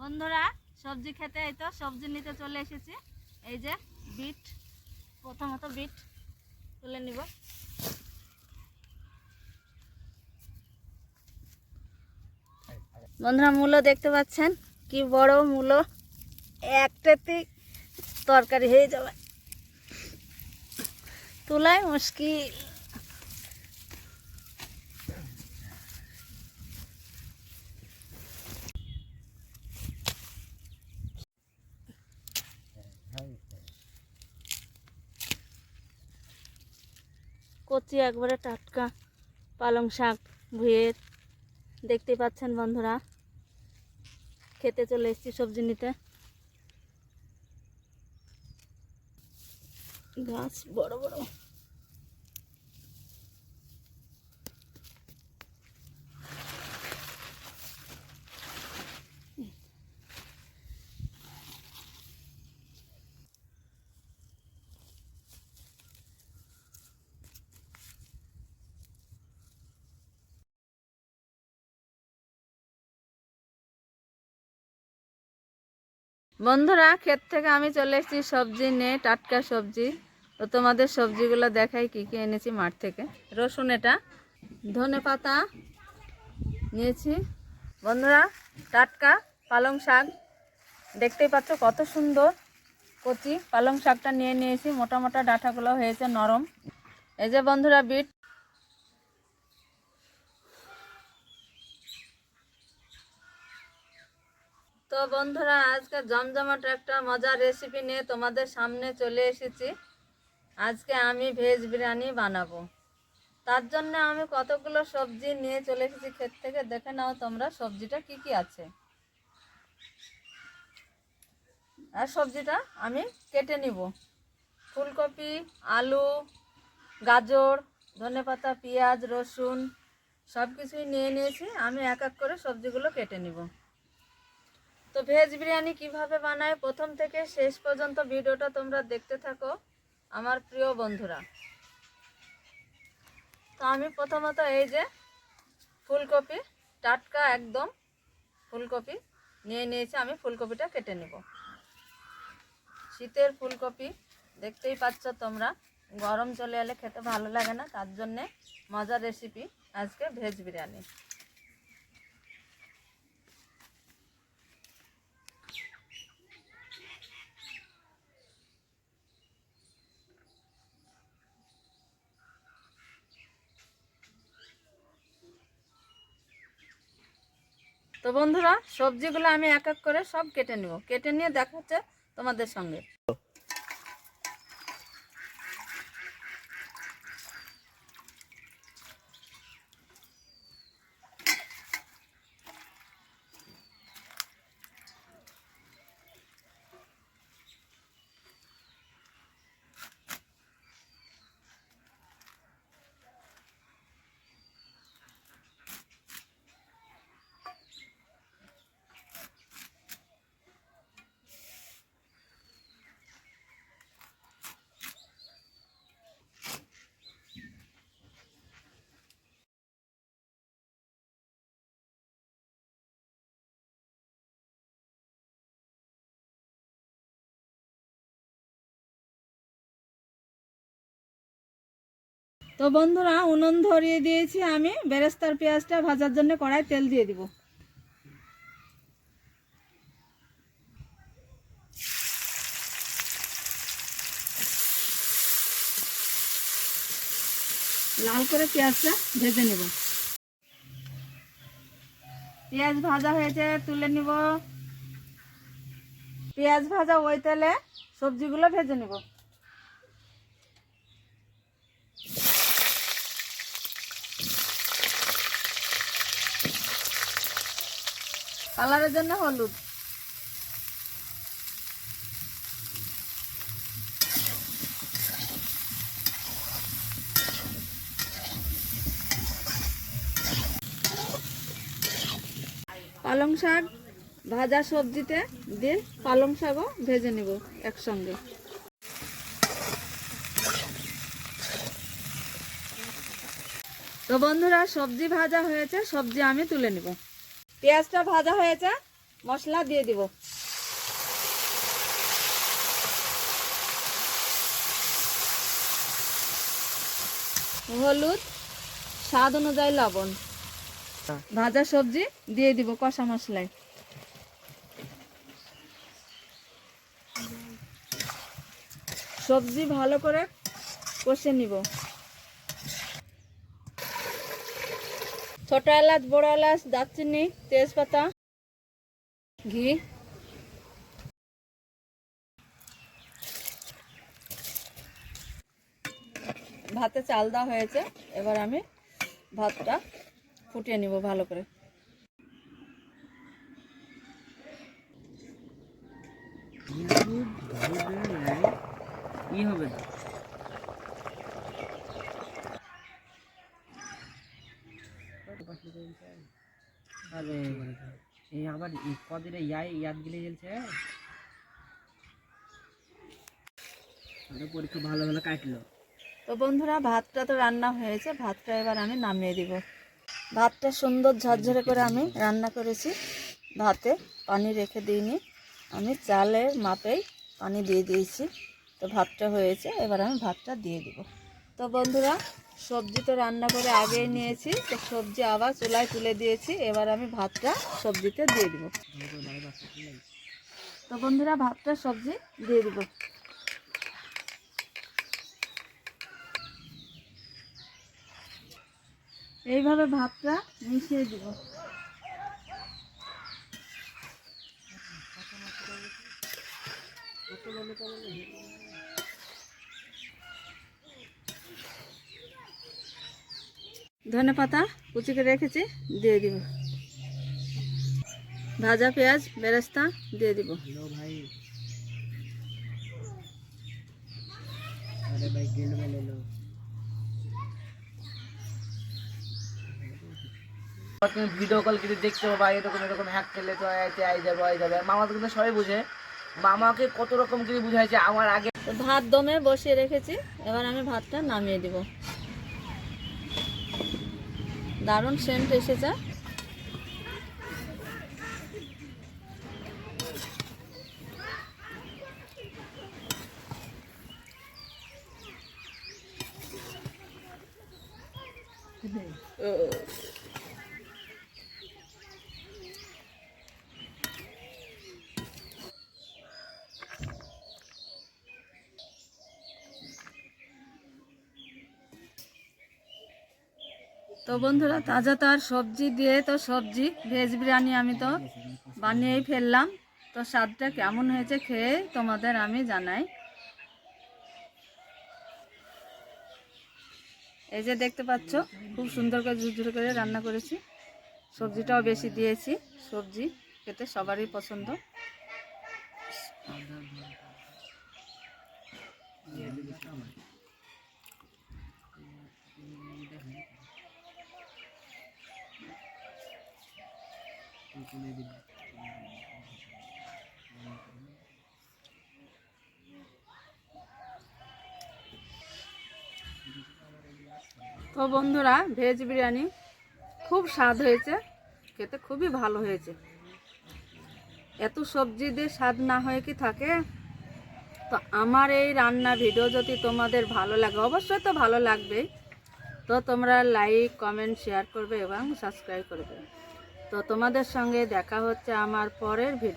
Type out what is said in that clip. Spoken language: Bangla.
বন্ধুরা, সবজি খেতে এই তো, সবজি নিতে চলে এসেছি। এই যে বিট, প্রথমত বিট তুলে নিব। বন্ধুরা, মূলো দেখতে পাচ্ছেন? কি বড় মূলো। একটাতেই তরকারি হয়ে যাবে। তোলাই মুশকিল। কচি একবারে টাটকা পালং শাক, ভুয়ের। দেখতে পাচ্ছেন বন্ধুরা, খেতে চলে এসেছি সবজি নিতে। গাছ বড় বড়। বন্ধুরা, ক্ষেত থেকে আমি চলে এসেছি সবজি নিয়ে, টাটকা সবজি। তো তোমাদের সবজিগুলো দেখাই কি কি এনেছি মাঠ থেকে। রসুন এটা, ধনে পাতা নিয়েছি। বন্ধুরা, টাটকা পালং শাক। দেখতেই পাচ্ছ কত সুন্দর কচি পালং শাকটা নিয়ে নিয়েছি। মোটা মোটা ডাঁটাগুলো হয়েছে নরম। এই যে বন্ধুরা, বিট তো বন্ধুরা, আজকে জমজমাট একটা মজার রেসিপি নিয়ে তোমাদের সামনে চলে এসেছি। আজকে আমি ভেজ বিরিয়ানি বানাবো। তার জন্য আমি কতগুলো সবজি নিয়ে চলে এসেছি ক্ষেত থেকে। দেখে নাও তোমরা সবজিটা কি কি আছে। আর সবজিটা আমি কেটে নিব। ফুলকপি, আলু, গাজর ধনেপাতা পেঁয়াজ, রসুন সব কিছুই নিয়ে নিয়েছি। আমি এক এক করে সবজিগুলো কেটে নিব। তো ভেজ বিরিয়ানি কীভাবে বানায়? প্রথম থেকে শেষ পর্যন্ত ভিডিওটা তোমরা দেখতে থাকো, আমার প্রিয় বন্ধুরা। তো আমি প্রথমত এই যে ফুলকপি, টাটকা একদম ফুলকপি নিয়ে নিয়েছি, আমি ফুলকপিটা কেটে নেব। শীতের ফুলকপি দেখতেই পাচ্ছ তোমরা, গরম চলে এলে খেতে ভালো লাগে না, তার জন্যে মজার রেসিপি আজকে ভেজ বিরিয়ানি। তো বন্ধুরা, সবজিগুলো আমি এক এক করে সব কেটে নেব। কেটে নিয়ে দেখাচ্ছে তোমাদের সঙ্গে। তো বন্ধুরা, উনুন ধরিয়ে দিয়েছি আমি। বেরেস্তার পেঁয়াজটা ভাজার জন্য কড়াই তেল দিয়ে দিব। লাল করে পেঁয়াজটা ভেজে নেব। পেঁয়াজ ভাজা হয়েছে তুলে নিব। পেঁয়াজ ভাজা ওই তেলে সবজিগুলো ভেজে নেব। কালারের জন্য হলুদ। পালং শাক, ভাজা সবজিতে দিয়ে পালং শাকও ভেজে নেব একসঙ্গে। তো বন্ধুরা, সবজি ভাজা হয়েছে, সবজি আমি তুলে নেব। পেঁয়াজটা ভাজা হয়েছে, মশলা দিয়ে দিব। হলুদ, স্বাদ অনুযায়ী লবণ। ভাজা সবজি দিয়ে দিব কষা মশলায়। সবজি ভালো করে কষে নিব। ছোট এলাচ, বড় এলাচ, দারচিনি, তেজপাতা, ঘি। ভাতে চাল দেওয়া হয়েছে। এবার আমি ভাতটা ফুটিয়ে নিব ভালো করে। ই হবে আরে এই আবার কদিনে ইয়াই ইয়াদ গিলে চলছে পরীক্ষা ভালো ভালো কাটলো। তো বন্ধুরা, ভাতটা তো রান্না হয়েছে, ভাতটা এবার আমি নামিয়ে দিব। ভাতটা সুন্দর ঝরঝরে করে আমি রান্না করেছি। ভাতে পানি রেখে দিইনি। আমি চালের মাপেই পানি দিয়ে দিয়েছি। তো ভাতটা হয়েছে, এবার আমি ভাতটা দিয়ে দিব। তো বন্ধুরা সবজি তো রান্না করে আগেই নিয়েছি, তো সবজি আবার চুলায় তুলে দিয়েছি, এবার আমি ভাতটা সবজিতে দিয়ে দিব। তো বন্ধুরা, ভাতটা সবজি দিয়ে দিব। এইভাবে ভাতটা মিশিয়ে দিব। ধনে পাতা কুচি করে রেখেছি দিয়ে দিব। ভাজা পেঁয়াজ বেরেস্তা দিয়ে দিব। তুমি ভিডিও কল কিন্তু দেখতে পাবা এরকম এরকম হ্যাক খেলে তো আইতে আই যাবে আই যাবে। মামা তো কিন্তু সবাই বুঝে। মামাকে কত রকম করে বুঝাইছে আমার আগে ভাত দমে বসিয়ে রেখেছি। এবার আমি ভাতটা নামিয়ে দিব। দারুণ সেন্ট এসেছে। তো বন্ধুরা, তাজা তার সবজি দিয়ে তো সবজি, ভেজ বিরিয়ানি আমি তো বানিয়েই ফেললাম। তো স্বাদটা কেমন হয়েছে খেয়ে তোমাদের আমি জানাই। এই যে দেখতে পাচ্ছ, খুব সুন্দর করে ঝুরঝুরে করে রান্না করেছি। সবজিটাও বেশি দিয়েছি, সবজি খেতে সবারই পছন্দ। তো বন্ধুরা, ভেজ বিরিয়ানি খুব স্বাদ হয়েছে, খেতে খুবই ভালো হয়েছে। এত সবজি দিয়ে স্বাদ না হয়ে কি থাকে? তো আমার এই রান্না ভিডিও যদি তোমাদের ভালো লাগে, অবশ্যই তো ভালো লাগবেই। তো তোমরা লাইক কমেন্ট শেয়ার করবে এবং সাবস্ক্রাইব করবে। তো তোমাদের সঙ্গে দেখা হচ্ছে আমার পরের ভিডিও